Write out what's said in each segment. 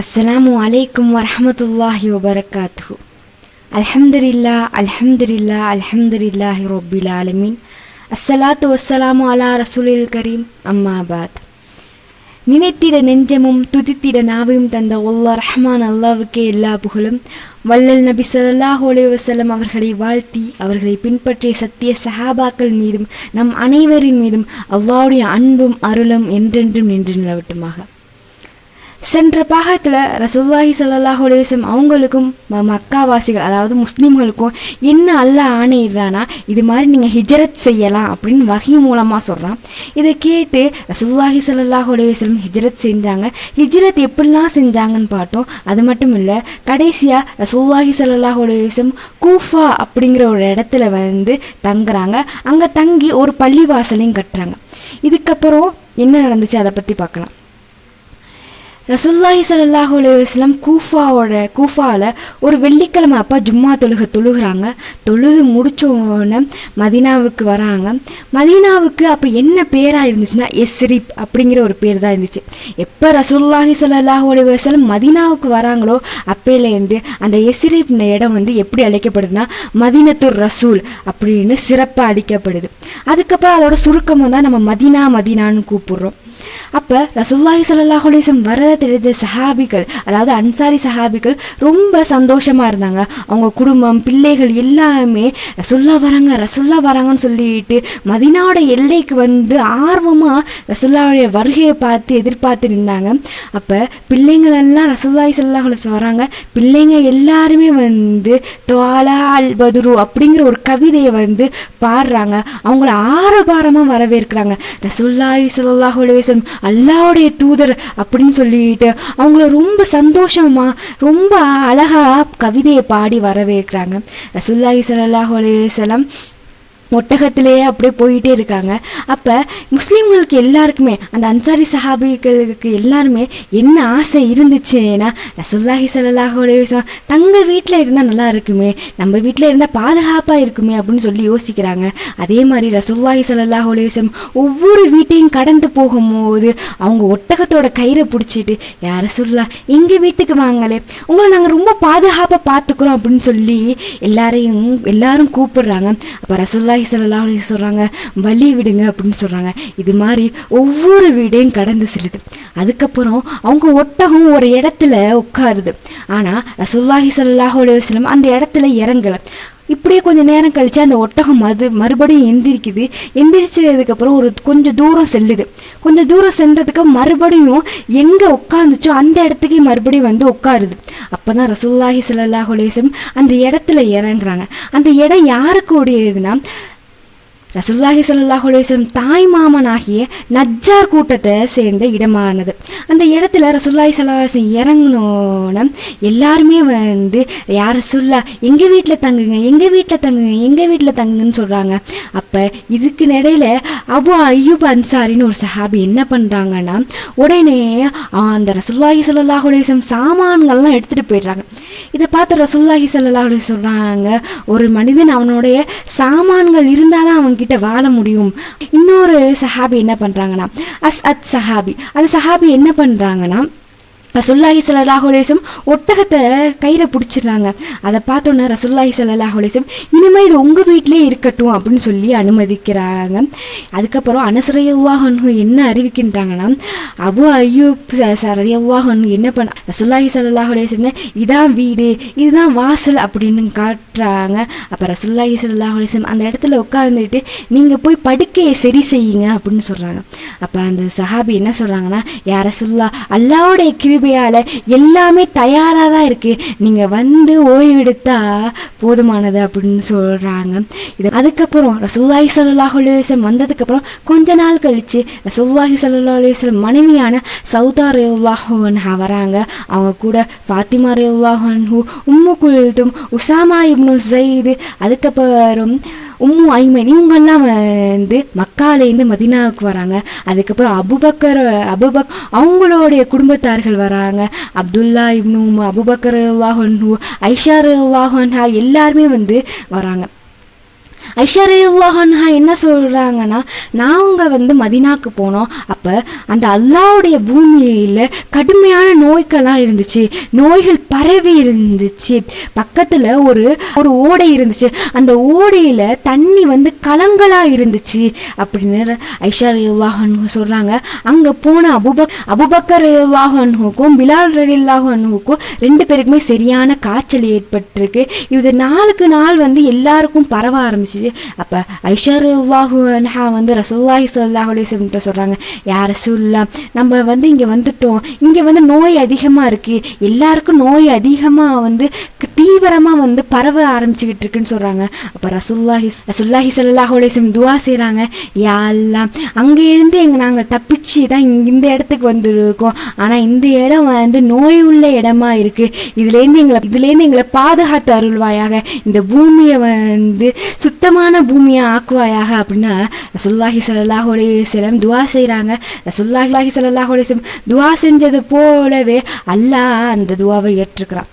அஸ்ஸலாமு அலைக்கும் வரமத்துல்லாஹி வபரகாத்து அல்ஹம்துலில்லா அல்ஹம்துலில்லா அல்ஹம்துலில்லாஹி ரொபில் ஆலமீன். அஸ்ஸலாத்து வஸ்ஸலாமு அலா ரசூலில் கரீம். அம்மாபாத் நினைத்திட நெஞ்சமும் துதித்திட நாவையும் தந்த ஒல்லா ரஹ்மான் அல்லாவுக்கே எல்லா புகழும். வள்ளல் நபி ஸல்லல்லாஹு அலைஹி வஸல்லம் அவர்களை வாழ்த்தி அவர்களை பின்பற்றிய சத்திய சஹாபாக்கள் மீதும் நம் அனைவரின் மீதும் அவ்வாவுடைய அன்பும் அருளும் என்றென்றும் நின்று நிலவட்டுமாக. சென்ற பாகத்தில் ரசூல்லாஹி ஸல்லல்லாஹு அவங்களுக்கும் ம- மக்காவாசிகள் அதாவது முஸ்லீம்களுக்கும் என்ன அல்லாஹ் ஆணையிடுறானா இது மாதிரி நீங்கள் ஹிஜ்ரத் செய்யலாம் அப்படின்னு வகை மூலமாக சொல்கிறான் இதை கேட்டு ரசூல்லாஹி ஸல்லல்லாஹு அலைஹி ஹிஜரத் செஞ்சாங்க. ஹிஜரத் எப்படிலாம் செஞ்சாங்கன்னு பார்த்தோம். அது மட்டும் இல்லை கடைசியாக ரசூல்லாஹி ஸல்லல்லாஹு கூஃபா அப்படிங்கிற ஒரு இடத்துல வந்து தங்குறாங்க. அங்கே தங்கி ஒரு பள்ளிவாசலையும் கட்டுறாங்க. இதுக்கப்புறம் என்ன நடந்துச்சு? அதை பற்றி பார்க்கலாம். ரசுல்லாஹி சல்லாஹூ அலுவலம் கூஃபாவோட கூஃபாவில் ஒரு வெள்ளிக்கிழமை அப்போ ஜும்மா தொழுக தொழுகிறாங்க. தொழுது முடிச்ச உடனே மதீனாவுக்கு வராங்க. மதீனாவுக்கு அப்போ என்ன பேராக இருந்துச்சுன்னா எஸ்ரிப் அப்படிங்கிற ஒரு பேர் தான் இருந்துச்சு. எப்போ ரசுல்லாஹி சல்லாஹூ அலுவலம் மதீனாவுக்கு வராங்களோ அப்பையிலேருந்து அந்த எஸ்ரிப் இடம் வந்து எப்படி அழைக்கப்படுதுன்னா மதீனத்துர் ரசூல் அப்படின்னு சிறப்பாக அழிக்கப்படுது அதுக்கப்புறம் அதோட சுருக்கமாக தான் நம்ம மதீனா மதீனான்னு கூப்பிடுறோம். அப்போ ரசுல்லாஹி ஸல்லல்லாஹு அலைஹி வரதை தெரிஞ்ச சஹாபிகள் அதாவது அன்சாரி சஹாபிகள் ரொம்ப சந்தோஷமா இருந்தாங்க. அவங்க குடும்பம் பிள்ளைகள் எல்லாமே ரசுல்லா வராங்க ரசுல்லா வராங்கன்னு சொல்லிட்டு மதினாவோட எல்லைக்கு வந்து ஆர்வமாக ரசுல்லாவுடைய வருகையை பார்த்து எதிர்பார்த்து நின்னாங்க. அப்போ பிள்ளைங்கள் எல்லாம் ரசுல்லாஹி சல்லாஹ் அலைஹி வராங்க. பிள்ளைங்க எல்லாருமே வந்து துவாலா அல் பதுரு அப்படிங்கிற ஒரு கவிதையை வந்து பாடுறாங்க. அவங்கள ஆரபாரமாக வரவேற்கிறாங்க. ரசுல்லாஹி ஸல்லல்லாஹு அலைஹி வஸல்லம் அல்லாவுடைய தூதர் அப்படின்னு சொல்லிட்டு அவங்கள ரொம்ப சந்தோஷமா ரொம்ப அழகா கவிதையை பாடி வரவேற்கிறாங்க. ரசுல்லாஹி ஸல்லல்லாஹு அலைஹி ஒட்டகத்திலேயே அப்படியே போயிட்டே இருக்காங்க. அப்போ முஸ்லீம்களுக்கு எல்லாருக்குமே அந்த அன்சாரி சஹாபிகளுக்கு எல்லாருமே என்ன ஆசை இருந்துச்சுன்னா ரசூல்லாஹி ஸல்லல்லாஹு அலைஹி வஸல்லம் தங்க வீட்டில் இருந்தால் நல்லா இருக்குமே நம்ம வீட்டில் இருந்தால் பாதுகாப்பாக இருக்குமே அப்படின்னு சொல்லி யோசிக்கிறாங்க. அதே மாதிரி ரசூல்லாஹி ஸல்லல்லாஹு விஷயம் ஒவ்வொரு வீட்டையும் கடந்து போகும்போது அவங்க ஒட்டகத்தோட கயிறை பிடிச்சிட்டு யார சொல்லா எங்கள் வீட்டுக்கு வாங்களே? உங்களை நாங்கள் ரொம்ப பாதுகாப்பாக பார்த்துக்குறோம் அப்படின்னு சொல்லி எல்லாரையும் எல்லாரும் கூப்பிடுறாங்க. அப்போ ரசூல்லாஹி ஸல்லல்லாஹு அலைஹி சொல்கிறாங்க வழி விடுங்க அப்படின்னு சொல்கிறாங்க இது மாதிரி ஒவ்வொரு வீடையும் கடந்து செல்லுது. அதுக்கப்புறம் அவங்க ஒட்டகம் ஒரு இடத்துல உட்காருது. ஆனால் ரசுல்லாஹி ஸல்லல்லாஹு செல்லும் அந்த இடத்துல இறங்கலை. இப்படியே கொஞ்சம் நேரம் கழித்து அந்த ஒட்டகம் மது மறுபடியும் எந்திரிக்குது. எந்திரிச்சதுக்கப்புறம் ஒரு கொஞ்சம் தூரம் செல்லுது. கொஞ்சம் தூரம் சென்றதுக்கு மறுபடியும் எங்கே உட்காந்துச்சோ அந்த இடத்துக்கு மறுபடியும் வந்து உட்காருது. அப்போ தான் ரசூல்லாஹி ஸல்லல்லாஹு அந்த இடத்துல இறங்குறாங்க. அந்த இடம் யாருக்கு உடையதுன்னா ரசூலுல்லாஹி ஸல்லல்லாஹு அலைஹி வஸல்லம் தாய் மாமனாகிய நஜ்ஜார் கூட்டத்தை சேர்ந்த இடமானது. அந்த இடத்துல ரசுல்லாஹி சல்லாஹம் அலைஹி இறங்கினோன்னு எல்லாருமே வந்து யார் ரசுல்லா எங்கள் வீட்டில் தங்குங்க எங்கள் வீட்டில் தங்குங்க எங்கள் வீட்டில் தங்குங்கன்னு சொல்கிறாங்க அப்போ இதுக்கு இடையில அபு அய்யூப் அன்சாரின்னு ஒரு சஹாபி என்ன பண்ணுறாங்கன்னா உடனே அந்த ரசுல்லாஹி ஸல்லல்லாஹு அலைஹி சாமான்கள்லாம் எடுத்துகிட்டு போயிடுறாங்க. இதை பார்த்து ரசுல்லாஹி ஸல்லல்லாஹு சொல்கிறாங்க ஒரு மனிதன் அவனுடைய சாமான்கள் இருந்தால் தான் கிட்ட வாழ முடியும். இன்னொரு சஹாபி என்ன பண்ணுறாங்கன்னா அஸ் அத் சஹாபி. அந்த சஹாபி என்ன பண்ணுறாங்கன்னா ரசுல்லாஹி ஸல்லல்லாஹு ஒட்டகத்தை கையில் பிடிச்சிடுறாங்க. அதை பார்த்தோன்னே ரசுல்லாஹி ஸல்லல்லாஹு அலைஹி இனிமேல் இது உங்கள் வீட்டிலே இருக்கட்டும் அப்படின்னு சொல்லி அனுமதிக்கிறாங்க. அதுக்கப்புறம் அனசரையவாஹனு என்ன அறிவிக்கின்றாங்கன்னா அபு ஐயூப் சரையவாஹனு என்ன பண்ண ரசுல்லாஹி ஸல்லல்லாஹு அலைஹி இதான் வீடு இதுதான் வாசல் அப்படின்னு காட்டுறாங்க. அப்போ ரசுல்லாஹி ஸல்லல்லாஹு அலைஹி அந்த இடத்துல உட்காந்துட்டு நீங்கள் போய் படுக்கையை சரி செய்யுங்க அப்படின்னு சொல்கிறாங்க அப்போ அந்த சஹாபி என்ன சொல்கிறாங்கன்னா யார சொல்லா அல்லாவுடைய கிருபையால் எல்லாமே தயாராக தான் இருக்குது நீங்கள் வந்து ஓய்வெடுத்தா போதுமானது அப்படின்னு சொல்கிறாங்க இது அதுக்கப்புறம் ரசூல்லாஹி சல்லாஹ் அலுவலம் வந்ததுக்கப்புறம் கொஞ்ச நாள் கழித்து ரசூல்லாஹி சல்லா அலுவலம் மனைவியான சவுதா ரேல்லாஹு வராங்க. அவங்க கூட ஃபாத்திமா ரேல்லாஹு அன்ஹு உம்மு குல்தும் உசாமா இப்னு சயீது அதுக்கப்புறம் உம்மு ஐமன் இவங்கெல்லாம் வந்து மக்காலேருந்து மதினாவுக்கு வராங்க. அதுக்கப்புறம் அபுபக்கர் அபுபக் அவங்களுடைய குடும்பத்தார்கள் வராங்க. அப்துல்லா இப்னு அபுபக்கர் அல்லாஹன்ஹு ஐஷா வாகன்ஹா எல்லாருமே வந்து வராங்க. ஐஷா வாஹன்ஹா என்ன சொல்கிறாங்கன்னா நாங்கள் வந்து மதினாவுக்கு போனோம். அப்போ அந்த அல்லாவுடைய பூமியில் கடுமையான நோய்கள்லாம் இருந்துச்சு. நோய்கள் பரவி இருந்துச்சு. பக்கத்தில் ஒரு ஒரு ஓடை இருந்துச்சு. அந்த ஓடையில் தண்ணி வந்து கலங்களாக இருந்துச்சு அப்படின்னு ஐஷா ரயில்லாஹன்னு சொல்கிறாங்க அங்கே போன அபுபக் அபுபக்கர் ரயில்லாஹனுக்கும் பிலால் ரயில்லாஹனுக்கும் ரெண்டு பேருக்குமே சரியான காய்ச்சல் ஏற்பட்டிருக்கு. இது நாளுக்கு நாள் வந்து எல்லாருக்கும் பரவ ஆரம்பிச்சிச்சு. அப்போ ஐஷா வந்து ரசூல்லாஹி சல்லாஹ் சொல்றாங்க சொல்கிறாங்க யார் சொல்லலாம் நம்ம வந்து இங்கே வந்துட்டோம். இங்கே வந்து நோய் அதிகமாக இருக்குது எல்லாருக்கும் நோய் அதிகமாக வந்து தீவிரமாக வந்து பரவ ஆரம்பிச்சுக்கிட்டு இருக்குன்னு சொல்கிறாங்க அப்போ ரசுல்லாஹி ரசுல்லாஹி சல்லாஹ் துவா செய்கிறாங்க யாரெல்லாம் அங்கே இருந்து எங்கள் நாங்கள் தப்பிச்சு தான் இந்த இடத்துக்கு வந்துருக்கோம். ஆனால் இந்த இடம் வந்து நோய் உள்ள இடமா இருக்குது இதுலேருந்து எங்களை இதுலேருந்து எங்களை பாதுகாத்து அருள்வாயாக. இந்த பூமியை வந்து சுத்தமான பூமியை ஆக்குவாயாக. அப்படின்னா ரசுல்லாஹி ஸல்லல்லாஹு அலைஹி துவா செய்கிறாங்க ரசுல்லாஹிலாஹி ஸல்லல்லாஹு அலைஹி துவா செஞ்சது போலவே அல்லாஹ் அந்த துவாவை ஏற்றுக்கிறான்.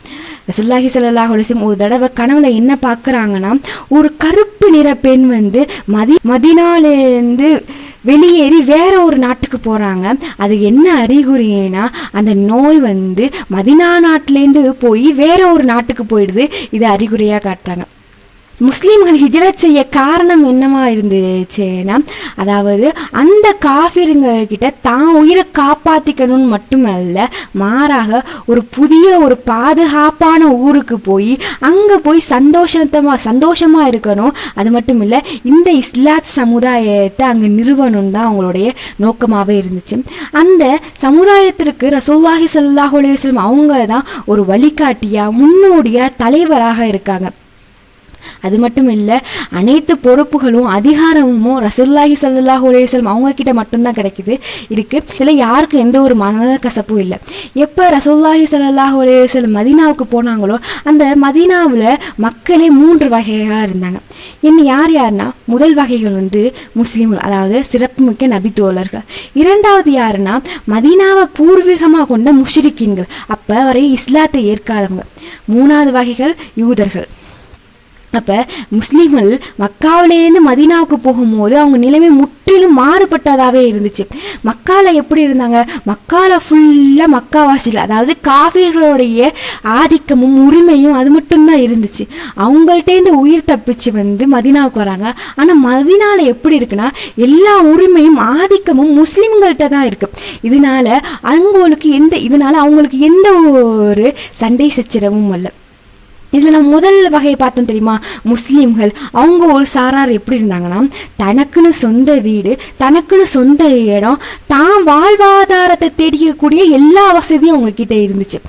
ரசுல்லாஹி ஸல்லல்லாஹு அலைஹி ஒரு தடவை கனவுல என்ன பார்க்குறாங்கன்னா ஒரு கருப்பு நிற பெண் வந்து மதி மதினாலேருந்து வெளியேறி வேற ஒரு நாட்டுக்கு போகிறாங்க அது என்ன அறிகுறினா அந்த நோய் வந்து மதினா நாட்டிலேருந்து போய் வேற ஒரு நாட்டுக்கு போயிடுது. இது அறிகுறியாக காட்டுறாங்க. முஸ்லீம்கள் ஹிஜ்ரத் செய்ய காரணம் என்னமா இருந்துச்சுன்னா அதாவது அந்த காஃபிருங்க கிட்ட தான் உயிரை காப்பாற்றிக்கணும்னு மட்டுமல்ல மாறாக ஒரு புதிய ஒரு பாதுகாப்பான ஊருக்கு போய் அங்கே போய் சந்தோஷத்தமாக சந்தோஷமாக இருக்கணும். அது மட்டும் இல்லை இந்த இஸ்லாத் சமுதாயத்தை அங்கே நிறுவனம் தான் அவங்களுடைய நோக்கமாகவே இருந்துச்சு. அந்த சமுதாயத்திற்கு ரசோல்லாஹி ஸல்லல்லாஹு அவங்க தான் ஒரு வழிகாட்டியாக முன்னோடியாக தலைவராக இருக்காங்க. அது மட்டும் இல்லை அனைத்து பொறுப்புகளும் அதிகாரமும் ரசூல்லாஹி சல்லாஹ் அலைஹி அவங்க கிட்ட மட்டும்தான் கிடைக்குது. இருக்கு. இதில் யாருக்கும் எந்த ஒரு மன கசப்பும் இல்லை. எப்போ ரசூல்லாஹி சல்லாஹ் அலைஹி மதீனாவுக்கு போனாங்களோ அந்த மதீனாவில் மக்களே மூன்று வகையாக இருந்தாங்க. என்ன யார் யாருன்னா முதல் வகைகள் வந்து முஸ்லீம்கள் அதாவது சிறப்புமிக்க நபித்தோழர்கள் இரண்டாவது யாருன்னா மதீனாவை பூர்வீகமாக கொண்ட முஷிரிக்கீன்கள். அப்போ வரை இஸ்லாத்தை ஏற்காதவங்க. மூணாவது வகைகள் யூதர்கள். அப்போ முஸ்லீம்கள் மக்காவிலேருந்து மதீனாவுக்கு போகும்போது அவங்க நிலைமை முற்றிலும் மாறுபட்டதாகவே இருந்துச்சு. மக்கால எப்படி இருந்தாங்க? மக்கால ஃபுல்லாக மக்காவாசிகள் அதாவது காஃபிர்களுடைய ஆதிக்கமும் உரிமையும் அது மட்டும்தான் இருந்துச்சு. அவங்கள்ட்டேருந்து உயிர் தப்பிச்சு வந்து மதீனாவுக்கு வராங்க. ஆனால் மதினாவில் எப்படி இருக்குன்னா எல்லா உரிமையும் ஆதிக்கமும் முஸ்லீம்கள்ட்ட தான் இருக்கு. இதனால அவங்களுக்கு எந்த இதனால அவங்களுக்கு எந்த ஒரு சண்டை சச்சரவும் இல்லை. இதில் நான் முதல் வகையை பார்த்தோம் தெரியுமா? முஸ்லீம்கள். அவங்க ஒரு சாரார் எப்படி இருந்தாங்கன்னா தனக்குன்னு சொந்த வீடு தனக்குன்னு சொந்த இடம் தான் வாழ்வாதாரத்தை தேடிக்கக்கூடிய எல்லா வசதியும் அவங்கக்கிட்ட இருந்துச்சு.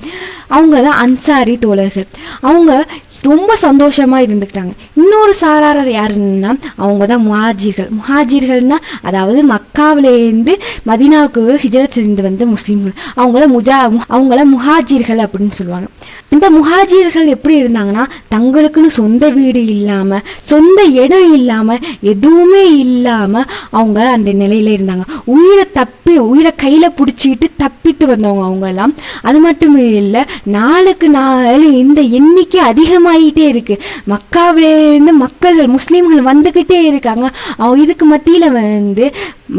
அவங்க தான் அன்சாரி தோழர்கள். அவங்க ரொம்ப சந்தோஷமா இருந்துக்கிட்டாங்க. இன்னொரு சாராரர் யாருன்னா அவங்க தான் முஹாஜிர்கள். முஹாஜிர்கள்னால் அதாவது மக்காவிலேருந்து மதீனாவுக்கு ஹிஜரத் செஞ்சு வந்த முஸ்லீம்கள். அவங்கள முஜா அவங்கள முஹாஜிர்கள் அப்படின்னு சொல்லுவாங்க. இந்த முஹாஜிர்கள் எப்படி இருந்தாங்கன்னா தங்களுக்குன்னு சொந்த வீடு இல்லாம சொந்த இடம் இல்லாம எதுவுமே இல்லாம அவங்க அந்த நிலையில இருந்தாங்க. உயிரை தப்பி உயிரை கையில பிடிச்சிக்கிட்டு தப்பித்து வந்தவங்க அவங்கெல்லாம். அது மட்டும் இல்லை நாளுக்கு நாள் இந்த எண்ணிக்கை அதிகமாக அதிகமாகிட்டே இருக்கு. மக்காவிலேருந்து மக்கள் முஸ்லீம்கள் வந்துக்கிட்டே இருக்காங்க. அவங்க இதுக்கு மத்தியில் வந்து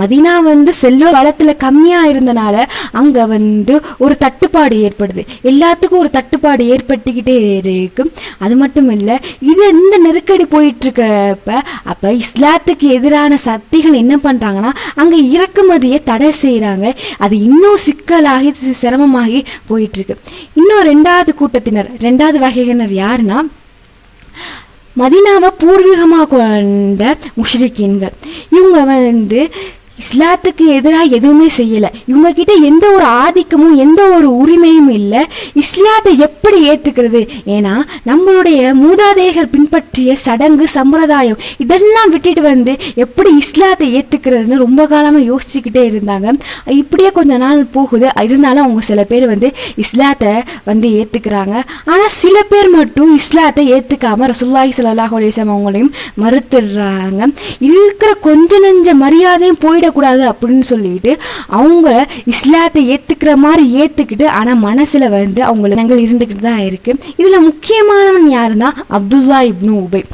மதீனா வந்து செல்வ வளத்தில் கம்மியாக இருந்தனால அங்கே வந்து ஒரு தட்டுப்பாடு ஏற்படுது. எல்லாத்துக்கும் ஒரு தட்டுப்பாடு ஏற்பட்டுக்கிட்டே இருக்கும் அது மட்டும் இல்லை இது இந்த நெருக்கடி போயிட்டுருக்கப்ப அப்போ இஸ்லாத்துக்கு எதிரான சக்திகள் என்ன பண்றாங்கன்னா அங்கே இறக்குமதியை தடை செய்கிறாங்க அது இன்னும் சிக்கலாகி சிரமமாகி போயிட்டுருக்கு. இன்னும் ரெண்டாவது கூட்டத்தினர் ரெண்டாவது வகையினர் யாருன்னா மதினாவை பூர்வீகமாக கொண்ட முஷ்ரிக்கீன்கள். இவங்க வந்து இஸ்லாத்துக்கு எதிராக எதுவுமே செய்யலை. இவங்க கிட்ட எந்த ஒரு ஆதிக்கமும் எந்த ஒரு உரிமையும் இல்லை. இஸ்லாத்தை எப்படி ஏற்றுக்கிறது ஏன்னா நம்மளுடைய மூதாதையர்கள் பின்பற்றிய சடங்கு சம்பிரதாயம் இதெல்லாம் விட்டுட்டு வந்து எப்படி இஸ்லாத்தை ஏற்றுக்கிறதுன்னு ரொம்ப காலமாக யோசிச்சுக்கிட்டே இருந்தாங்க. இப்படியே கொஞ்ச நாள் போகுது. இருந்தாலும் அவங்க சில பேர் வந்து இஸ்லாத்தை வந்து ஏற்றுக்கிறாங்க ஆனால் சில பேர் மட்டும் இஸ்லாத்தை ஏற்றுக்காம ரசுல்லாஹி சல்லாஹ் அலைஹி அவங்களையும் மறுத்துடுறாங்க. இருக்கிற கொஞ்ச நெஞ்ச மரியாதையும் போயிடக்கூடாது அப்படின்னு சொல்லிட்டு அவங்க இஸ்லாத்தை ஏத்துக்கிற மாதிரி ஏத்துக்கிட்டு ஆனா மனசுல வந்து அவங்க எண்ணங்கள் இருந்துக்கிட்டு தான் இருக்கு. இதுல முக்கியமானவன் யாருன்னா அப்துல்லா இப்னு உபை.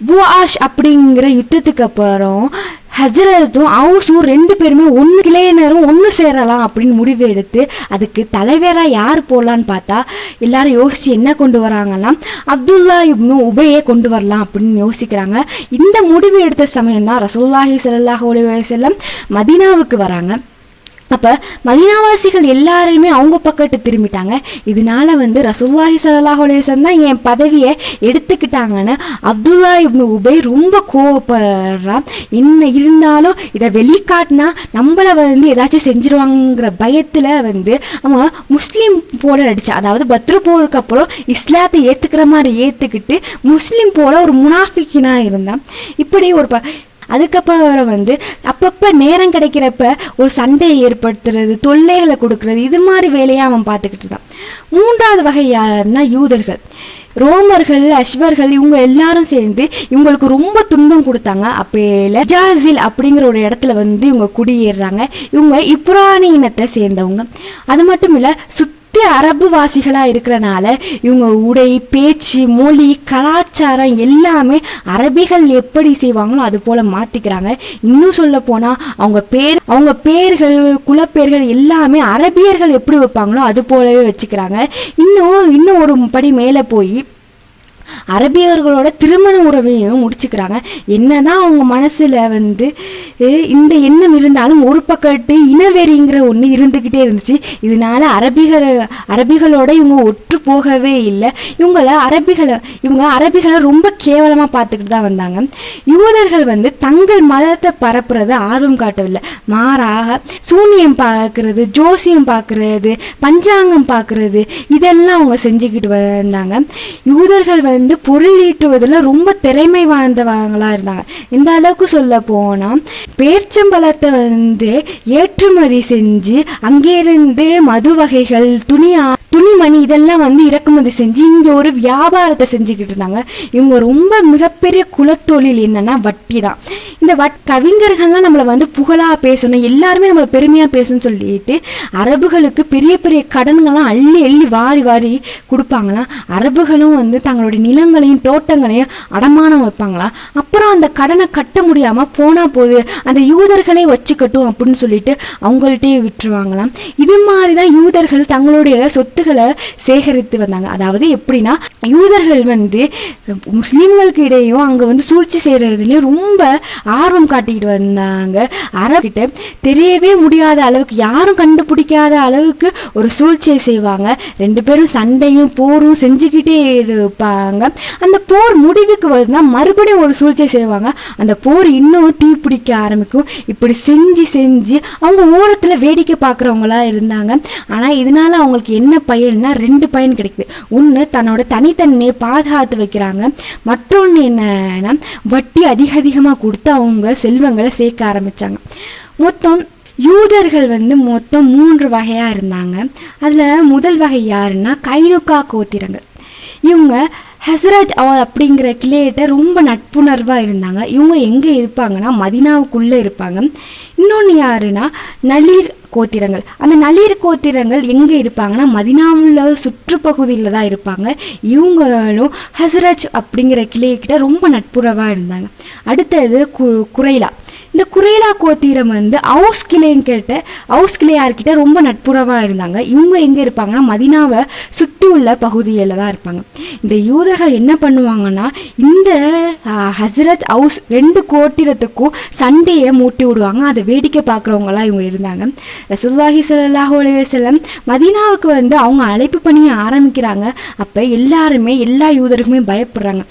புவாஷ் அப்படிங்கிற யுத்தத்துக்கு அப்புறம் ஹஜரத்தும் ஹவுஸும் ரெண்டு பேருமே ஒன்று கிளையினரும் ஒன்று சேரலாம் அப்படின்னு முடிவு எடுத்து அதுக்கு தலைவராக யார் போடலான்னு பார்த்தா எல்லாரும் யோசிச்சு என்ன கொண்டு வராங்கன்னா அப்துல்லா இப்னு உபையே கொண்டு வரலாம் அப்படின்னு யோசிக்கிறாங்க. இந்த முடிவு எடுத்த சமயம் தான் ரசூல்லாஹி ஸல்லல்லாஹு அலைஹி வஸல்லம் மதீனாவுக்கு வராங்க. அப்போ மதினாவாசிகள் எல்லாருமே அவங்க பக்கத்து திரும்பிட்டாங்க. இதனால வந்து ரசூல்லாஹி ஸல்லல்லாஹு அலைஹி தான் என் பதவியை எடுத்துக்கிட்டாங்கன்னு அப்துல்லா இப்னு உபை ரொம்ப கோவப்படுறான் என்ன இருந்தாலும் இதை வெளிக்காட்டினா நம்மளை வந்து ஏதாச்சும் செஞ்சிருவாங்கிற பயத்தில் வந்து அவன் முஸ்லீம் போல நடித்தான் அதாவது பத்ரு போருக்கு அப்புறம் இஸ்லாத்தை ஏற்றுக்கிற மாதிரி ஏற்றுக்கிட்டு முஸ்லீம் போல ஒரு முனாஃபிக்கினாக இருந்தான். இப்படி ஒரு ப அதுக்கப்புறம் வந்து அப்பப்போ நேரம் கிடைக்கிறப்ப ஒரு சண்டையை ஏற்படுத்துறது தொல்லைகளை கொடுக்கறது இது மாதிரி வேலையை அவன் பார்த்துக்கிட்டு தான் மூன்றாவது வகை யாருன்னா யூதர்கள். ரோமர்கள் அஸ்வர்கள் இவங்க எல்லாரும் சேர்ந்து இவங்களுக்கு ரொம்ப துன்பம் கொடுத்தாங்க. அப்போ லஜாசில் அப்படிங்கிற ஒரு இடத்துல வந்து இவங்க குடியேறுறாங்க. இவங்க இப்புராணி இனத்தை சேர்ந்தவங்க. அது மட்டும் இல்லை சுத்த எட்டு அரபு வாசிகளாக இருக்கிறனால இவங்க உடை பேச்சு மொழி கலாச்சாரம் எல்லாமே அரபிகள் எப்படி செய்வாங்களோ அது போல் மாற்றிக்கிறாங்க இன்னும் சொல்ல போனால் அவங்க பேர் அவங்க பேர்கள் குலப்பேர்கள் எல்லாமே அரபியர்கள் எப்படி வைப்பாங்களோ அது போலவே வச்சுக்கிறாங்க. இன்னும் இன்னும் ஒரு படி மேலே போய் அரபியர்களோட திருமண உறவையும் முடிச்சுக்கிறாங்க. என்னதான் அவங்க மனசுல வந்து இந்த எண்ணம் இருந்தாலும் ஒரு பக்கத்து இனவெறிங்கிற ஒன்று இருந்துக்கிட்டே இருந்துச்சு. இதனால அரபிகள் அரபிகளோட இவங்க ஒற்று போகவே இல்லை. இவங்கள அரபிகளை இவங்க அரபிகளை ரொம்ப கேவலமாக பார்த்துக்கிட்டு தான் வந்தாங்க. யூதர்கள் வந்து தங்கள் மதத்தை பரப்புறது ஆர்வம் காட்டவில்லை. மாறாக சூனியம் பார்க்கறது ஜோசியம் பார்க்கறது பஞ்சாங்கம் பார்க்கறது இதெல்லாம் அவங்க செஞ்சுக்கிட்டு வந்தாங்க யூதர்கள் வந்து பொருள் ஈட்டுவதில் ரொம்ப திறமை வாய்ந்தவங்களா இருந்தாங்க. இந்த அளவுக்கு சொல்ல போனால் பேர்ச்சம்பழத்தை வந்து ஏற்றுமதி செஞ்சு அங்கேருந்து மது வகைகள் துணியா துணிமணி இதெல்லாம் வந்து இறக்குமதி செஞ்சு இங்கே ஒரு வியாபாரத்தை செஞ்சுக்கிட்டு இருந்தாங்க. இவங்க ரொம்ப மிகப்பெரிய குலத்தொழில் என்னன்னா வட்டி தான். இந்த வட் கவிஞர்கள்லாம் நம்மளை வந்து புகழா பேசணும் எல்லாருமே நம்மளை பெருமையாக பேசணும்னு சொல்லிட்டு அரபுகளுக்கு பெரிய பெரிய கடன்கள்லாம் அள்ளி அள்ளி வாரி வாரி கொடுப்பாங்களாம். அரபுகளும் வந்து தங்களுடைய நிலங்களையும் தோட்டங்களையும் அடமானம் வைப்பாங்களாம் அப்புறம் அந்த கடனை கட்ட முடியாமல் போனால் போது அந்த யூதர்களே வச்சுக்கட்டும் அப்படின்னு சொல்லிட்டு அவங்கள்ட்டயே விட்டுருவாங்களாம். இது மாதிரி தான் யூதர்கள் தங்களுடைய சொத்துக்களை சேகரித்து வந்தாங்க. அதாவது எப்படின்னா யூதர்கள் வந்து முஸ்லீம்களுக்கு இடையும் அங்கே வந்து சூழ்ச்சி செய்கிறதுலேயும் ரொம்ப ஆர்வம் காட்டிக்கிட்டு வந்தாங்க. அரபிட்ட தெரியவே முடியாத அளவுக்கு யாரும் கண்டுபிடிக்காத அளவுக்கு ஒரு சூழ்ச்சியை செய்வாங்க. ரெண்டு பேரும் சண்டையும் போரும் செஞ்சுக்கிட்டே இருப்பாங்க அந்த போர் முடிவுக்கு வருதுன்னா மறுபடியும் ஒரு சூழ்ச்சியை செய்வாங்க. அந்த போர் இன்னும் தீப்பிடிக்க ஆரம்பிக்கும். இப்படி செஞ்சு செஞ்சு அவங்க ஓரத்தில் வேடிக்கை பார்க்குறவங்களா இருந்தாங்க. ஆனால் இதனால அவங்களுக்கு என்ன பயன்னா ரெண்டு பயன் கிடைக்குது. ஒன்று தன்னோட தனித்தன்மையை பாதுகாத்து வைக்கிறாங்க. மற்றொன்று என்னன்னா வட்டி அதிக அதிகமாக கொடுத்து அவங்க செல்வங்களை சேர்க்க ஆரம்பிச்சாங்க. மொத்தம் யூதர்கள் வந்து மொத்தம் மூன்று வகையாக இருந்தாங்க. அதில் முதல் வகை யாருன்னா கைனுக்கா கோத்திரங்கள். இவங்க ஹசராஜ் அவ அப்படிங்கிற கிளேட்ட ரொம்ப நட்புணர்வாக இருந்தாங்க. இவங்க எங்கே இருப்பாங்கன்னா மதினாவுக்குள்ளே இருப்பாங்க. இன்னொன்று யாருன்னா நளிர் கோத்திரங்கள். அந்த நளிர் கோத்திரங்கள் எங்கே இருப்பாங்கன்னா மதினாவில் சுற்றுப்பகுதியில் தான் இருப்பாங்க. இவங்களும் ஹசராஜ் அப்படிங்கிற கிளைக்கிட்ட ரொம்ப நட்புறவாக இருந்தாங்க. அடுத்தது கு குரைலா. இந்த குரேலா கோத்திரம் வந்து ஹவுஸ் கிளையும் கேட்ட ஹவுஸ் கிளையார்கிட்ட ரொம்ப நட்புறவாக இருந்தாங்க. இவங்க எங்கே இருப்பாங்கன்னா மதினாவை சுற்றி உள்ள பகுதியில் தான் இருப்பாங்க. இந்த யூதர்கள் என்ன பண்ணுவாங்கன்னா இந்த ஹசரத் ஹஸ்ரத் ஹவுஸ் ரெண்டு கோத்திரத்துக்கும் சண்டையை மூட்டி விடுவாங்க. அதை வேடிக்கை பார்க்குறவங்களாம் இவங்க இருந்தாங்க. ரசுல்லாஹி சல்லாஹூ செல்லம் மதினாவுக்கு மதீனாவுக்கு வந்து அவங்க அழைப்பு பணியை ஆரம்பிக்கிறாங்க. அப்போ எல்லாருமே எல்லா யூதருக்குமே பயப்படுறாங்க.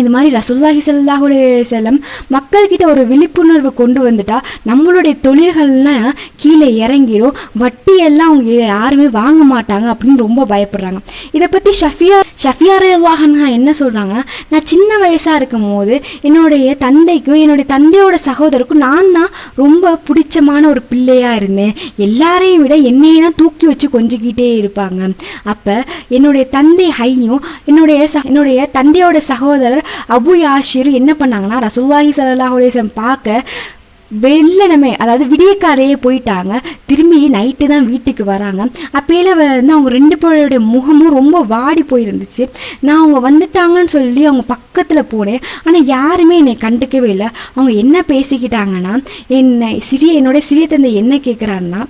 இது மாதிரி ரசுல்லாஹி சல்லாஹுலே செல்லம் மக்கள்கிட்ட ஒரு விழிப்புணர்வு கொண்டு வந்துட்டா நம்மளுடைய தொழில்கள்லாம் கீழே இறங்கிடும் வட்டியெல்லாம் அவங்க யாருமே வாங்க மாட்டாங்க அப்படின்னு ரொம்ப பயப்படுறாங்க. இதை பற்றி ஷஃபியா ஷஃபியாரே வாகனா என்ன சொல்கிறாங்கன்னா நான் சின்ன வயசாக இருக்கும் போது என்னுடைய தந்தைக்கும் என்னுடைய தந்தையோட சகோதரருக்கும் நான் தான் ரொம்ப பிடிச்சமான ஒரு பிள்ளையாக இருந்தேன். எல்லாரையும் விட என்னையே தான் தூக்கி வச்சு கொஞ்சிக்கிட்டே இருப்பாங்க. அப்போ என்னுடைய தந்தை ஹையும் என்னுடைய ச என்னுடைய தந்தையோட சகோதரர் அபு யாஷிர் என்ன பண்ணாங்கன்னா ரசூலுல்லாஹி ஸல்லல்லாஹு பார்க்க வெள்ளனமே அதாவது விடியக்காரையே போயிட்டாங்க. திரும்பி நைட்டு தான் வீட்டுக்கு வராங்க. அப்பயில வந்து அவங்க ரெண்டு பேருடைய முகமும் ரொம்ப வாடி போயிருந்துச்சு. நான் அவங்க வந்துட்டாங்கன்னு சொல்லி அவங்க பக்கத்தில் போனேன். ஆனால் யாருமே என்னை கண்டுக்கவே இல்லை. அவங்க என்ன பேசிக்கிட்டாங்கன்னா என்னை சிறிய என்னோட சிறிய தந்தை என்ன கேட்குறான்னா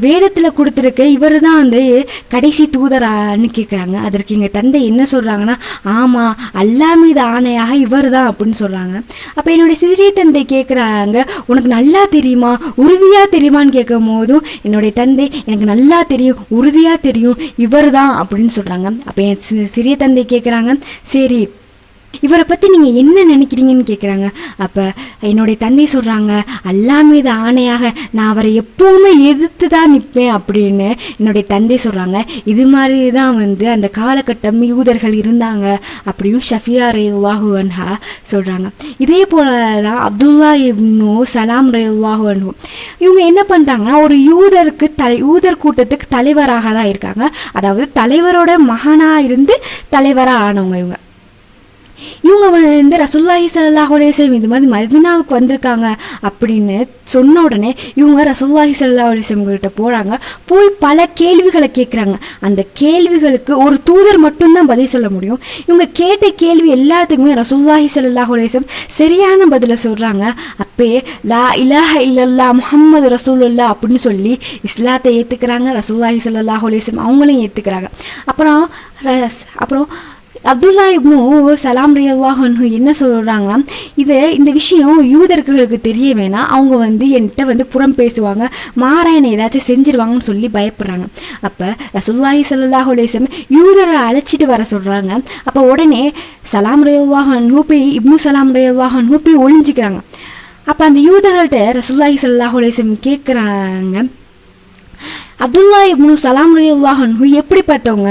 வேதத்தில் கொடுத்துருக்க இவர் தான் வந்து கடைசி தூதரான்னு கேட்குறாங்க அதற்கு எங்கள் தந்தை என்ன சொல்கிறாங்கன்னா ஆமாம் அல்லா மீது ஆணையாக இவர் தான் அப்படின்னு சொல்கிறாங்க அப்போ என்னுடைய சிறிய தந்தை கேட்குறாங்க உனக்கு நல்லா தெரியுமா? உறுதியாக தெரியுமான்னு கேட்கும் போதும் என்னுடைய தந்தை எனக்கு நல்லா தெரியும் உறுதியாக தெரியும் இவர் தான் அப்படின்னு சொல்கிறாங்க அப்போ என் சி- சிறிய தந்தை கேட்குறாங்க சரி இவரை பற்றி நீங்கள் என்ன நினைக்கிறீங்கன்னு கேட்குறாங்க அப்போ என்னுடைய தந்தை சொல்கிறாங்க அல்லா மீது ஆணையாக நான் அவரை எப்போவுமே எதிர்த்து தான் நிற்பேன் அப்படின்னு என்னுடைய தந்தை சொல்கிறாங்க இது மாதிரி தான் வந்து அந்த காலகட்டம் யூதர்கள் இருந்தாங்க. அப்படியும் ஷஃபியா ரேவாஹுவன்ஹா சொல்கிறாங்க இதே போல தான் அப்துல்லா இப்னு சலாம் ரேவாஹு இவங்க என்ன பண்ணுறாங்கன்னா ஒரு யூதருக்கு தலை யூதர் கூட்டத்துக்கு தலைவராக தான் இருக்காங்க. அதாவது தலைவரோட மகனாக இருந்து தலைவராக ஆனவங்க இவங்க. இவங்க வந்து ரசுல்லாஹி ஸல்லல்லாஹு அலைஹி இது மாதிரி மதினாவுக்கு வந்திருக்காங்க அப்படின்னு சொன்ன உடனே இவங்க ரசுல்லாஹி ஸல்லல்லாஹு அலைஹி கிட்ட போகிறாங்க போய் பல கேள்விகளை கேட்குறாங்க அந்த கேள்விகளுக்கு ஒரு தூதர் மட்டும்தான் பதில் சொல்ல முடியும். இவங்க கேட்ட கேள்வி எல்லாத்துக்குமே ரசுல்லாஹி ஸல்லல்லாஹு அலைஹி சரியான பதிலை சொல்கிறாங்க அப்பயே லா இலாஹ இல்லல்லா முஹம்மது ரசூலுல்லா அப்படின்னு சொல்லி இஸ்லாத்தை ஏற்றுக்கிறாங்க ரசூல்லாஹி சல்லாஹுலேசம் அவங்களையும் ஏற்றுக்கிறாங்க அப்புறம் ரஸ்- அப்புறம் அப்துல்லா இப்னு சலாம் ரியல்லாஹ் என்ன சொல்கிறாங்கன்னா இது இந்த விஷயம் யூதர்களுக்கு தெரிய வேணாம். அவங்க வந்து என்கிட்ட வந்து புறம் பேசுவாங்க. மாறாயனை ஏதாச்சும் செஞ்சிருவாங்கன்னு சொல்லி பயப்படுறாங்க. அப்போ ரசுல்லாஹி சல்லாஹ் அலைஹி யூதரை அழைச்சிட்டு வர சொல்கிறாங்க அப்போ உடனே சலாம் ரியல்லாஹ் அன்ஹு போய் இப்னு சலாம் ரியல்லாஹ் அன்ஹு போய் அப்போ அந்த யூதர்கள்ட்ட ரசுல்லாஹி சல்லாஹ் அலைஹி கேட்குறாங்க அப்துல்லா இப்னு சலாம் ரலியல்லாஹு எப்படிப்பட்டவங்க?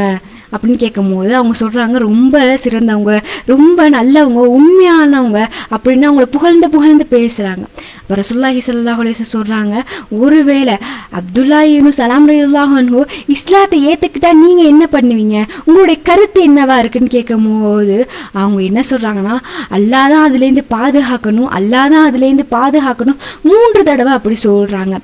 அப்படின்னு கேட்கும்போது அவங்க சொல்கிறாங்க ரொம்ப சிறந்தவங்க ரொம்ப நல்லவங்க உண்மையானவங்க அப்படின்னு அவங்கள புகழ்ந்து புகழ்ந்து பேசுகிறாங்க அப்போ ரசூல்லாஹி ஸல்லல்லாஹு அலைஹி சொல்கிறாங்க ஒருவேளை அப்துல்லா இப்னு சலாம் ரலியல்லாஹு இஸ்லாத்தை ஏற்றுக்கிட்டா நீங்கள் என்ன பண்ணுவீங்க? உங்களுடைய கருத்து என்னவா இருக்குன்னு கேட்கும்போது அவங்க என்ன சொல்கிறாங்கன்னா அல்லாஹ் தான் அதுலேருந்து பாதுகாக்கணும் அல்லாஹ் தான் அதுலேருந்து பாதுகாக்கணும். மூன்று தடவை அப்படி சொல்கிறாங்க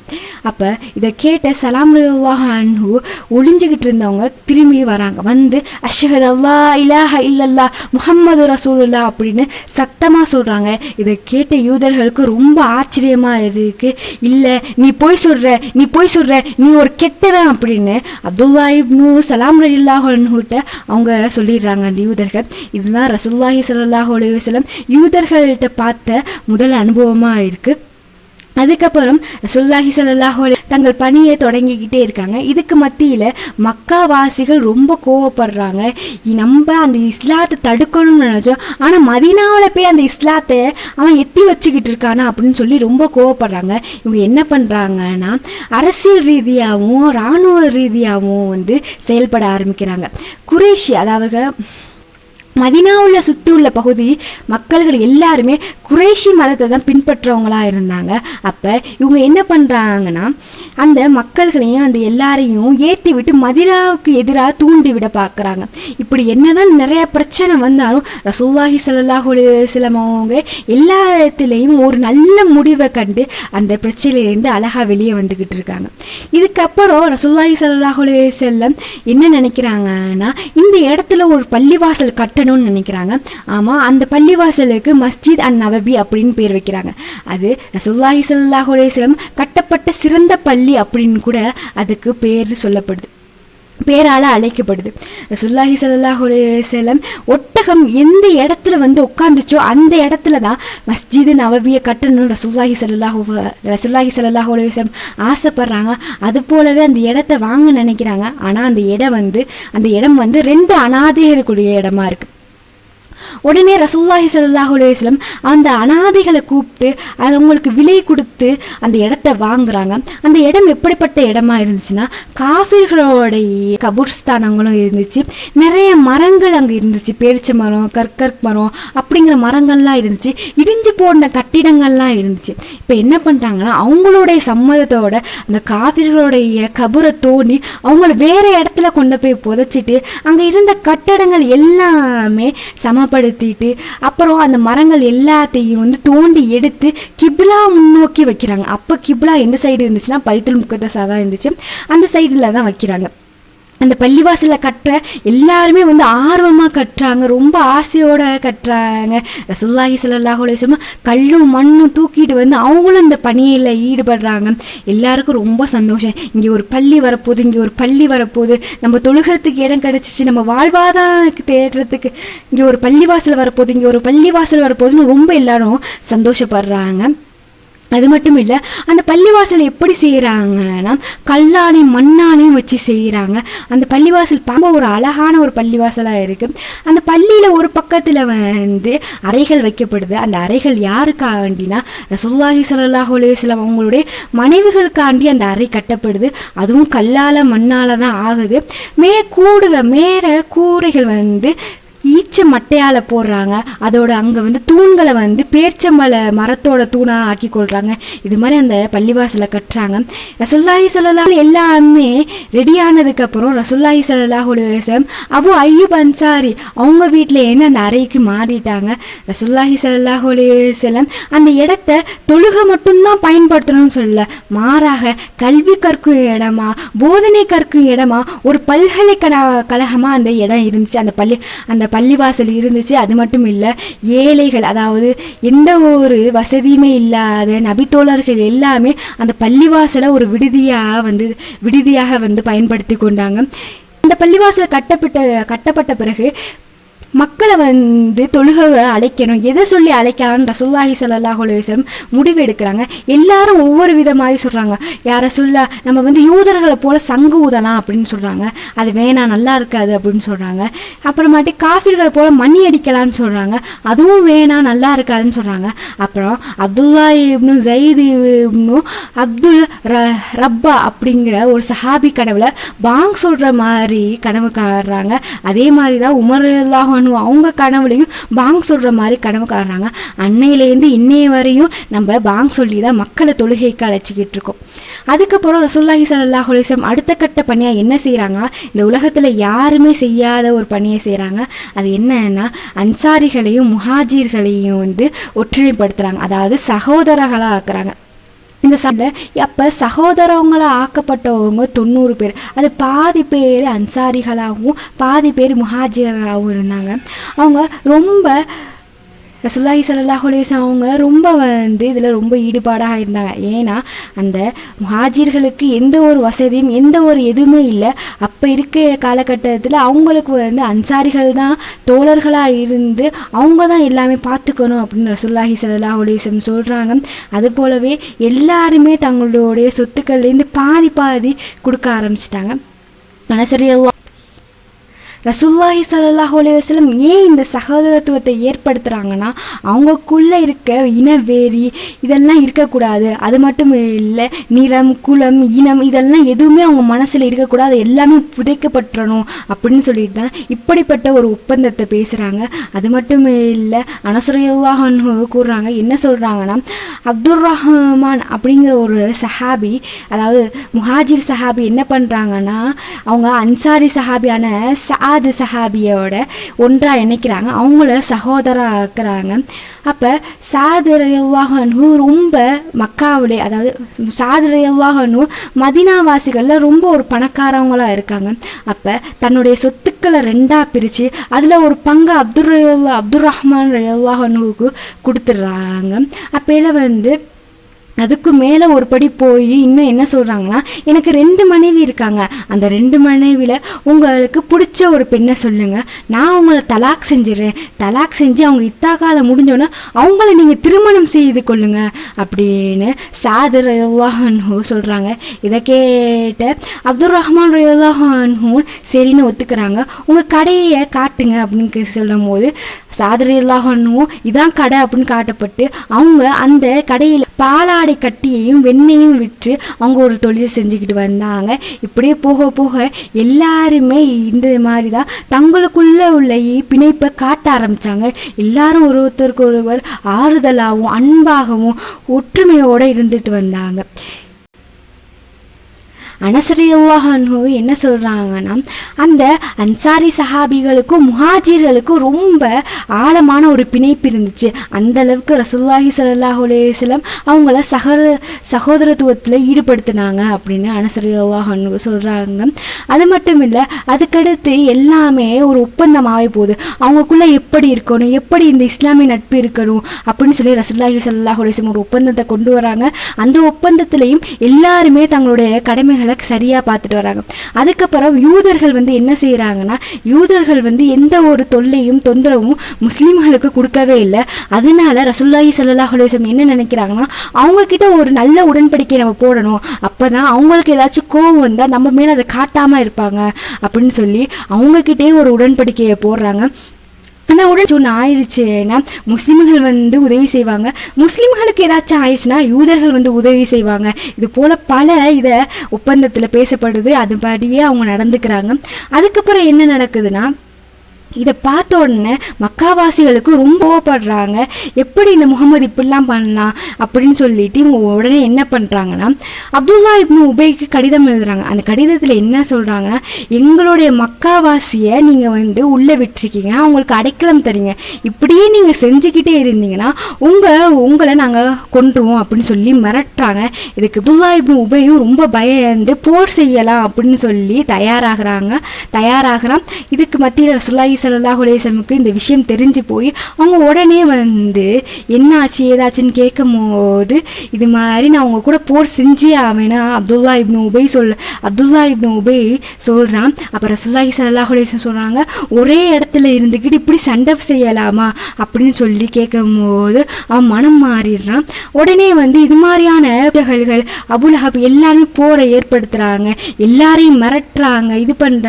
அப்போ இதை கேட்ட சலாம் ரலியல்லாஹு அன்ஹு ஒளிஞ்சுக்கிட்டு இருந்தவங்க திரும்பி வராங்க. வந்து அஷ்ஹது அல்லா இலாஹ இல்லல்லா முஹம்மது ரசூலுல்லா அப்படின்னு சத்தமாக சொல்கிறாங்க இதை கேட்ட யூதர்களுக்கு ரொம்ப ஆச்சரியமாக இருக்கு. இல்லை நீ போய் சொல்கிற நீ போய் சொல்கிற நீ ஒரு கெட்டவன் அப்படின்னு அப்துல்லா இப்னு சலாம் ரலியல்லாஹு இல்லாஹோன்னுகிட்ட அவங்க சொல்லிடுறாங்க அந்த யூதர்கள். இதுதான் ரசுல்லாஹி ஸல்லல்லாஹு அலுவலம் யூதர்கள்ட்ட பார்த்த முதல் அனுபவமாக இருக்குது அதுக்கப்புறம் ரசுல்லாஹி ஸல்லல்லாஹு தங்கள் பணியை தொடங்கிக்கிட்டே இருக்காங்க. இதுக்கு மத்தியில் மக்காவாசிகள் ரொம்ப கோவப்படுறாங்க. நம்ம அந்த இஸ்லாத்தை தடுக்கணும்னு நினச்சோம். ஆனால் மதீனாவில் போய் அந்த இஸ்லாத்தை அவன் எத்தி வச்சுக்கிட்டு இருக்கானா அப்படின்னு சொல்லி ரொம்ப கோவப்படுறாங்க. இவங்க என்ன பண்ணுறாங்கன்னா அரசியல் ரீதியாகவும் இராணுவ ரீதியாகவும் வந்து செயல்பட ஆரம்பிக்கிறாங்க. குரேஷி அதாவது மதினாவில் சுற்றி உள்ள பகுதி மக்கள்கள் எல்லாருமே குறைஷி மதத்தை தான் பின்பற்றவங்களா இருந்தாங்க அப்போ இவங்க என்ன பண்ணுறாங்கன்னா அந்த மக்கள்களையும் அந்த எல்லாரையும் ஏற்றி விட்டு மதினாவுக்கு எதிராக தூண்டி விட பார்க்குறாங்க. இப்படி என்னதான் நிறைய பிரச்சனை வந்தாலும் ரசூல்லாஹி சல்லாஹூ சிலமவங்க எல்லா இடத்துலையும் ஒரு நல்ல முடிவை கண்டு அந்த பிரச்சனையிலேருந்து அழகாக வெளியே வந்துக்கிட்டு இருக்காங்க. இதுக்கப்புறம் ரசூல்லாஹி சல்லாஹூ செல்லம் என்ன நினைக்கிறாங்கன்னா இந்த இடத்துல ஒரு பள்ளிவாசல் கட்டணம் கட்டணும்னு நினைக்கிறாங்க. ஆமாம் அந்த பள்ளிவாசலுக்கு மஸ்ஜித் அன் நவபி அப்படின்னு பேர் வைக்கிறாங்க. அது ரசுல்லாஹி ஸல்லல்லாஹு கட்டப்பட்ட சிறந்த பள்ளி அப்படின்னு கூட அதுக்கு பேர் சொல்லப்படுது. பேரால் அழைக்கப்படுது. ரசுல்லாஹி ஸல்லல்லாஹு ஒட்டகம் எந்த இடத்துல வந்து உட்காந்துச்சோ அந்த இடத்துல தான் மஸ்ஜிது நவபியை கட்டணும் ரசுல்லாஹி ஸல்லல்லாஹு ரசுல்லாஹி ரசூலுல்லாஹி ஆசைப்படுறாங்க. அது போலவே அந்த இடத்த வாங்க நினைக்கிறாங்க. ஆனால் அந்த இடம் வந்து அந்த இடம் வந்து ரெண்டு அனாதைகளுக்குரிய இடமா இருக்கு. உடனே ரசூல்லாஹி சல்லாஹ் அலுவலம் அந்த அனாதைகளை கூப்பிட்டு அது அவங்களுக்கு விலை கொடுத்து அந்த இடத்த வாங்குறாங்க. அந்த இடம் எப்படிப்பட்ட இடமா இருந்துச்சுன்னா காஃபிர்களுடைய கபூர்ஸ்தானங்களும் இருந்துச்சு. நிறைய மரங்கள் அங்கே இருந்துச்சு. பேரிச்ச மரம் கற்கற் மரம் அப்படிங்கிற மரங்கள்லாம் இருந்துச்சு. இடிஞ்சு போன கட்டிடங்கள்லாம் இருந்துச்சு. இப்போ என்ன பண்ணுறாங்கன்னா அவங்களுடைய சம்மதத்தோட அந்த காஃபிர்களுடைய கபரை தோண்டி அவங்கள வேற இடத்துல கொண்டு போய் புதைச்சிட்டு அங்கே இருந்த கட்டடங்கள் எல்லாமே சமப்ப பயன்படுத்திட்டு அப்புறம் அந்த மரங்கள் எல்லாத்தையும் வந்து தோண்டி எடுத்து கிப்லா முன்னோக்கி வைக்கிறாங்க. அப்போ கிப்லா எந்த சைடு இருந்துச்சுன்னா பைத்தல் முக்கத்தசாக தான் இருந்துச்சு. அந்த சைடில் தான் வைக்கிறாங்க. அந்த பள்ளிவாசலை கட்டுற எல்லாருமே வந்து ஆர்வமாக கட்டுறாங்க. ரொம்ப ஆசையோடு கட்டுறாங்க. ரசுல்லாஹி ஸல்லல்லாஹு அலைஹி கல்லும் மண்ணும் தூக்கிட்டு வந்து அவங்களும் இந்த பணியில் ஈடுபடுறாங்க. எல்லாருக்கும் ரொம்ப சந்தோஷம். இங்கே ஒரு பள்ளி வரப்போகுது இங்கே ஒரு பள்ளி வரப்போகுது. நம்ம தொழுகிறதுக்கு இடம் கிடச்சிச்சு. நம்ம வாழ்வாதாரத்துக்கு தேடுறதுக்கு இங்கே ஒரு பள்ளிவாசல் வரப்போகுது இங்கே ஒரு பள்ளிவாசல் வரப்போகுதுன்னு ரொம்ப எல்லாரும் சந்தோஷப்படுறாங்க. அது மட்டும் இல்லை அந்த பள்ளிவாசல் எப்படி செய்கிறாங்கன்னா கல்லாலையும் மண்ணானையும் வச்சு செய்கிறாங்க அந்த பள்ளிவாசல் பார்க்க ஒரு அழகான ஒரு பள்ளிவாசலாக இருக்குது அந்த பள்ளியில் ஒரு பக்கத்தில் வந்து அறைகள் வைக்கப்படுது. அந்த அறைகள் யாருக்காண்டினா ரசூல்லாஹி ஸல்லல்லாஹு அலைஹி அவங்களுடைய மனைவிகளுக்காண்டி அந்த அறை கட்டப்படுது. அதுவும் கல்லால் மண்ணால் தான் ஆகுது. மே கூடுக மேற கூரைகள் வந்து ஈச்ச மட்டையால் போடுறாங்க. அதோட அங்கே வந்து தூண்களை வந்து பேர்ச்சம்பழ மரத்தோட தூணாக ஆக்கி கொள்கிறாங்க இது மாதிரி அந்த பள்ளிவாசலை கட்டுறாங்க. ரசுல்லாஹி ஸல்லல்லாஹு எல்லாமே ரெடி ஆனதுக்கப்புறம் ரசுல்லாஹி ஸல்லல்லாஹு அலைஹி அபு ஐயூப் அன்சாரி அவங்க வீட்டிலேருந்து அந்த அறைக்கு மாறிட்டாங்க. ரசுல்லாஹி ஸல்லல்லாஹு அலைஹி அந்த இடத்த தொழுகை மட்டும்தான் பயன்படுத்தணும்னு சொல்லல. மாறாக கல்வி கற்கும் இடமா போதனை கற்கும் இடமா ஒரு பல்கலைக்கழக கழகமாக அந்த இடம் இருந்துச்சு. அந்த பள்ளி அந்த பள்ளிவாசல் இருந்துச்சு அது மட்டும் இல்லை ஏழைகள் அதாவது எந்த ஒரு வசதியுமே இல்லாத நபித்தோழர்கள் எல்லாமே அந்த பள்ளிவாசலை ஒரு விடுதியாக வந்து விடுதியாக வந்து பயன்படுத்தி கொண்டாங்க. இந்த பள்ளிவாசல் கட்டப்பட்ட கட்டப்பட்ட பிறகு மக்களை வந்து தொழுக அழைக்கணும். எதை சொல்லி அழைக்கலாம்னு ரசூல்லாஹி ஸல்லல்லாஹு முடிவு எடுக்கிறாங்க எல்லாரும் ஒவ்வொரு வித மாதிரி சொல்கிறாங்க யாரை சொல்ல நம்ம வந்து யூதர்களை போல சங்கு ஊதலாம் அப்படின்னு சொல்கிறாங்க அது வேணாம் நல்லா இருக்காது அப்படின்னு சொல்கிறாங்க அப்புறமாட்டி காஃபிர்களை போல மணி அடிக்கலாம்னு சொல்கிறாங்க அதுவும் வேணாம் நல்லா இருக்காதுன்னு சொல்கிறாங்க அப்புறம் அப்துல்லா இப்னு ஜயீது இப்னு அப்துல் ர ரப்பா அப்படிங்கிற ஒரு சஹாபி கனவுல பாங் சொல்கிற மாதிரி கனவு காடுறாங்க. அதே மாதிரி தான் உமர் அல்லாஹ் அவங்க கனவுலையும் பாங் சொல்கிற மாதிரி கனவு காடுறாங்க அன்னையிலேருந்து இன்னைய வரையும் நம்ம பாங் சொல்லி தான் மக்களை தொழுகைக்கு அழைச்சிக்கிட்டு இருக்கோம். அதுக்கப்புறம் ரசோல்லாஹி சல்லா ஹுலிசம் அடுத்த கட்ட பணியாக என்ன செய்கிறாங்க இந்த உலகத்தில் யாருமே செய்யாத ஒரு பணியை செய்கிறாங்க அது என்னன்னா அன்சாரிகளையும் முஹாஜிர்களையும் வந்து ஒற்றுமைப்படுத்துகிறாங்க அதாவது சகோதரர்களாக ஆக்குறாங்க. இந்த சண்டையில் அப்போ சகோதரவங்களாக ஆக்கப்பட்டவங்க தொண்ணூறு பேர் அது பாதி பேர் அன்சாரிகளாகவும் பாதி பேர் முஹாஜிகளாகவும் இருந்தாங்க. அவங்க ரொம்ப ரசுல்லாஹி ஸல்லல்லாஹு அலைஹி அவங்க ரொம்ப வந்து இதில் ரொம்ப ஈடுபாடாக இருந்தாங்க. ஏன்னா அந்த முஹாஜிர்களுக்கு எந்த ஒரு வசதியும் எந்த ஒரு எதுவுமே இல்லை. அப்போ இருக்க காலகட்டத்தில் அவங்களுக்கு வந்து அன்சாரிகள் தான் தோழர்களாக இருந்து அவங்க தான் எல்லாமே பார்த்துக்கணும் அப்படின்னு ரசுல்லாஹி ஸல்லல்லாஹு அலைஹி சொல்கிறாங்க அது போலவே எல்லாருமே தங்களுடைய சொத்துக்கள்லேருந்து பாதி பாதி கொடுக்க ஆரம்பிச்சிட்டாங்க. மனசரியல்லா ரசுல்லாஹி சல்லாஹ் அலைஹி ஏன் இந்த சகோதரத்துவத்தை ஏற்படுத்துகிறாங்கன்னா அவங்கக்குள்ளே இருக்க இனவேரி இதெல்லாம் இருக்கக்கூடாது. அது மட்டும் இல்லை நிறம் குலம் இனம் இதெல்லாம் எதுவுமே அவங்க மனசில் இருக்கக்கூடாது. எல்லாமே புதைக்கப்பட்டுறணும் அப்படின்னு சொல்லிட்டு தான் இப்படிப்பட்ட ஒரு ஒப்பந்தத்தை பேசுகிறாங்க அது மட்டும் இல்லை அனசுரையாகனு கூறுறாங்க. என்ன சொல்கிறாங்கன்னா அப்துல் ரஹ்மான் அப்படிங்கிற ஒரு சஹாபி அதாவது முஹாஜிர் சஹாபி என்ன பண்ணுறாங்கன்னா அவங்க அன்சாரி சஹாபியான சாது சஹாபியோட ஒன்றாக இணைக்கிறாங்க. அவங்கள சகோதரா ஆக்குறாங்க அப்போ சாதிரவாகனு ரொம்ப மக்காவிலே அதாவது சாதிரவாகனு மதினாவாசிகளில் ரொம்ப ஒரு பணக்காரவங்களாக இருக்காங்க. அப்போ தன்னுடைய சொத்துக்களை ரெண்டாக பிரித்து அதில் ஒரு பங்கு அப்துல் அப்துல் ரஹ்மான் ரயவாகனுக்கு கொடுத்துட்றாங்க அப்போல வந்து அதுக்கு மேலே ஒரு படி போய் இன்னும் என்ன சொல்கிறாங்கன்னா எனக்கு ரெண்டு மனைவி இருக்காங்க. அந்த ரெண்டு மனைவியில் உங்களுக்கு பிடிச்ச ஒரு பெண்ணை சொல்லுங்கள் நான் அவங்கள தலாக் செஞ்சிடுறேன். தலாக் செஞ்சு அவங்க இத்தா காலம் முடிஞ்சோன்னே அவங்கள நீங்கள் திருமணம் செய்து கொள்ளுங்க அப்படின்னு சாதர் ரயுல்லாஹன்ஹூ சொல்கிறாங்க இதை கேட்ட அப்துல் ரஹ்மான் ரயுல்லாஹன்ஹூ சரின்னு ஒத்துக்கிறாங்க. உங்கள் கடையை காட்டுங்க அப்படின்னு சொல்லும் போது சாதர் ரயுல்லாஹன்ஹூ இதான் கடை அப்படின்னு காட்டப்பட்டு அவங்க அந்த கடையில் பாலாடை கட்டியையும் வெண்ணையும் விற்று அவங்க ஒரு தொழில் செஞ்சுக்கிட்டு வந்தாங்க. இப்படியே போக போக எல்லாருமே இந்த மாதிரி தான் தங்களுக்குள்ளே உள்ள பிணைப்பை காட்ட ஆரம்பித்தாங்க எல்லாரும் ஒருத்தருக்கு ஒருவர் ஆறுதலாகவும் அன்பாகவும் ஒற்றுமையோடு இருந்துட்டு வந்தாங்க. அனசரியல்லாஹு என்ன சொல்கிறாங்கன்னா அந்த அன்சாரி சஹாபிகளுக்கும் முஹாஜிர்களுக்கும் ரொம்ப ஆழமான ஒரு பிணைப்பு இருந்துச்சு. அந்த அளவுக்கு ரசூலுல்லாஹி ஸல்லல்லாஹு அவங்கள சகோதர சகோதரத்துவத்தில் ஈடுபடுத்தினாங்க அப்படின்னு அனசரியல்லாஹு சொல்கிறாங்க அது மட்டும் இல்லை அதுக்கடுத்து எல்லாமே ஒரு ஒப்பந்தமாகவே போகுது. அவங்களுக்குள்ளே எப்படி இருக்கணும் எப்படி இந்த இஸ்லாமிய நட்பு இருக்கணும் அப்படின்னு சொல்லி ரசுல்லாஹி சல்லாஹ் அலேஸ்லம் ஒரு ஒப்பந்தத்தை கொண்டு வராங்க. அந்த ஒப்பந்தத்திலையும் எல்லாருமே தங்களுடைய கடமைகளை சரியாக பார்த்துட்டு வராங்க. அதுக்கப்புறம் யூதர்கள் வந்து என்ன செய்கிறாங்கன்னா யூதர்கள் வந்து எந்த ஒரு தொல்லையும் தொந்தரவும் முஸ்லீம்களுக்கு கொடுக்கவே இல்லை. அதனால ரசுல்லாஹி ஸல்லல்லாஹு அலைஹி என்ன நினைக்கிறாங்கன்னா அவங்கக்கிட்ட ஒரு நல்ல உடன்படிக்கை நம்ம போடணும். அப்போ தான் அவங்களுக்கு ஏதாச்சும் கோவம் வந்தால் நம்ம மேலே அதை காட்டாமல் இருப்பாங்க அப்படின்னு சொல்லி அவங்கக்கிட்டே ஒரு உடன்படிக்கையை போடுறாங்க. அந்த உடனே ஒன்று ஆயிடுச்சுன்னா முஸ்லீம்கள் வந்து உதவி செய்வாங்க. முஸ்லீம்களுக்கு ஏதாச்சும் ஆயிடுச்சுன்னா யூதர்கள் வந்து உதவி செய்வாங்க. இது போல் பல இதை ஒப்பந்தத்தில் பேசப்படுது. அதுபடியே அவங்க நடந்துக்கிறாங்க. அதுக்கப்புறம் என்ன நடக்குதுன்னா இதை பார்த்த உடனே மக்காவாசிகளுக்கு ரொம்ப கோவப்படுறாங்க. எப்படி இந்த முகமது இப்படிலாம் பண்ணலாம் அப்படின்னு சொல்லிட்டு இவங்க உடனே என்ன பண்ணுறாங்கன்னா அப்துல்லா இப்னு உபைக்கு கடிதம் எழுதுறாங்க. அந்த கடிதத்தில் என்ன சொல்கிறாங்கன்னா எங்களுடைய மக்காவாசியை நீங்கள் வந்து உள்ளே விட்டுருக்கீங்க அவங்களுக்கு அடைக்கலம் தரீங்க. இப்படியே நீங்கள் செஞ்சுக்கிட்டே இருந்தீங்கன்னா உங்கள் உங்களை நாங்கள் கொண்டுருவோம் அப்படின்னு சொல்லி மிரட்டுறாங்க. இதுக்கு அப்துல்லா இப்னு உபையும் ரொம்ப பயந்து போர் செய்யலாம் அப்படின்னு சொல்லி தயாராகிறாங்க. தயாராகிறான். இதுக்கு மத்தியில் ரசுல்லாஹி சல்லாஹ் அலைஹி இந்த விஷயம் தெரிஞ்சு போய் அவங்க உடனே வந்து என்ன ஆச்சு ஏதாச்சுன்னு கேட்கும் போது இது மாதிரி நான் அவங்க கூட போர் செஞ்சே ஆவேனா? அப்துல்லா இப்னு உபை சொல் அப்துல்லா இப்னு உபை சொல்கிறான் அப்போ ரசுல்லாஹி சல்லாஹ் அலைஹி சொல்கிறாங்க ஒரே இடத்துல இருந்துக்கிட்டு இப்படி சண்டை செய்யலாமா? அப்படின்னு சொல்லி கேட்கும் போது அவன் மனம் மாறிடுறான். உடனே வந்து இது மாதிரியான அபுல் ஹப் எல்லாருமே போரை ஏற்படுத்துகிறாங்க எல்லாரையும் மிரட்டுறாங்க. இது பண்ணுற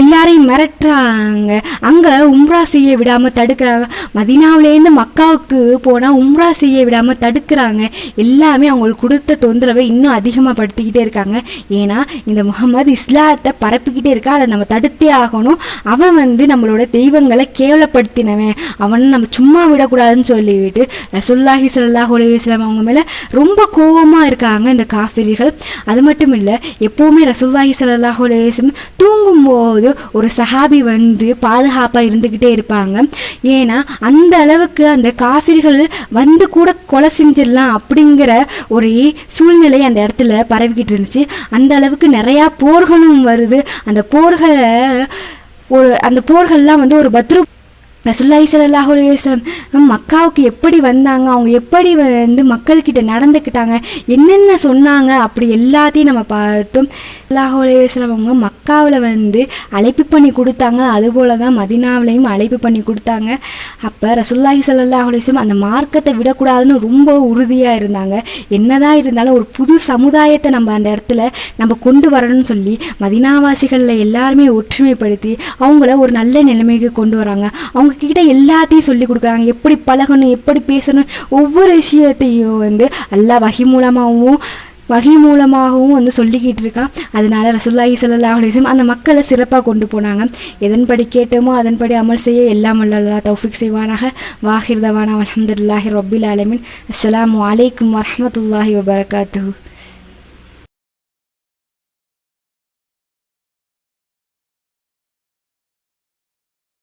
எல்லாரையும் மிரட்டுறாங்க. அங்கே உம்ரா செய்ய விடாமல் தடுக்கிறாங்க. மதினாவிலேருந்து மக்காவுக்கு போனால் உம்ரா செய்ய விடாமல் தடுக்கிறாங்க. எல்லாமே அவங்களுக்கு கொடுத்த தொந்தரவை இன்னும் அதிகமாக படுத்திக்கிட்டே இருக்காங்க. ஏன்னா இந்த முகமது இஸ்லாத்தை பரப்பிக்கிட்டே இருக்கா. அதை நம்ம தடுத்தே ஆகணும். அவன் வந்து நம்மளோட தெய்வங்களை கேவலப்படுத்தினவன். அவனை நம்ம சும்மா விடக்கூடாதுன்னு சொல்லிவிட்டு ரசுல்லாஹி சல்லாஹ் அலைஹி அவங்க மேலே ரொம்ப கோபமாக இருக்காங்க இந்த காஃபிரிகள். அது மட்டும் இல்லை எப்போவுமே ரசுல்லாஹி சல்லாஹ் அலைஹி தூங்கும்போது தூங்கும்போது ஒரு சஹாபி வந்து பாதுகாப்பாக இருந்துக்கிட்டே இருப்பாங்க. ஏன்னா அந்த அளவுக்கு அந்த காஃபிர்கள் வந்து கூட கொலை செஞ்சிடலாம் அப்படிங்கிற ஒரு சூழ்நிலை அந்த இடத்துல பரவிக்கிட்டு இருந்துச்சு. அந்த அளவுக்கு நிறையா போர்களும் வருது. அந்த போர்களை ஒரு அந்த போர்கள்லாம் வந்து ஒரு பத்ரு ரசுல்லாய் ஸல்லல்லாஹு மக்காவுக்கு எப்படி வந்தாங்க? அவங்க எப்படி வந்து மக்கள்கிட்ட நடந்துக்கிட்டாங்க? என்னென்ன சொன்னாங்க? அப்படி எல்லாத்தையும் நம்ம பார்த்தோம். அல்லாஹு அலைஹி அவங்க மக்காவில் வந்து அழைப்பு பண்ணி கொடுத்தாங்க. அதுபோல தான் மதினாவிலையும் அழைப்பு பண்ணி கொடுத்தாங்க. அப்போ ரசுல்லாஹி ஸல்லல்லாஹு அந்த மார்க்கத்தை விடக்கூடாதுன்னு ரொம்ப உறுதியாக இருந்தாங்க. என்னதான் இருந்தாலும் ஒரு புது சமுதாயத்தை நம்ம அந்த இடத்துல நம்ம கொண்டு வரணும்னு சொல்லி மதினாவாசிகளில் எல்லாருமே ஒற்றுமைப்படுத்தி அவங்கள ஒரு நல்ல நிலைமைக்கு கொண்டு வராங்க. அவங்க அவங்கக்கிட்ட எல்லாத்தையும் சொல்லி கொடுக்குறாங்க. எப்படி பழகணும் எப்படி பேசணும் ஒவ்வொரு விஷயத்தையும் வந்து எல்லா வகி மூலமாகவும் வகை மூலமாகவும் வந்து சொல்லிக்கிட்டு இருக்கான் அதனால ரசுல்லாஹி ஸல்லல்லாஹு அலைஹி அந்த மக்களை சிறப்பாக கொண்டு போனாங்க. எதன்படி கேட்டோமோ அதன்படி அமல் செய்ய எல்லாம் அல்லா தௌஃபிக் செய்வானாக. வாஹிர் தவானா அல்ஹம்துலில்லாஹி ரப்பில் ஆலமீன். அஸ்ஸலாமு அலைக்கும் வரஹ்மத்துல்லாஹி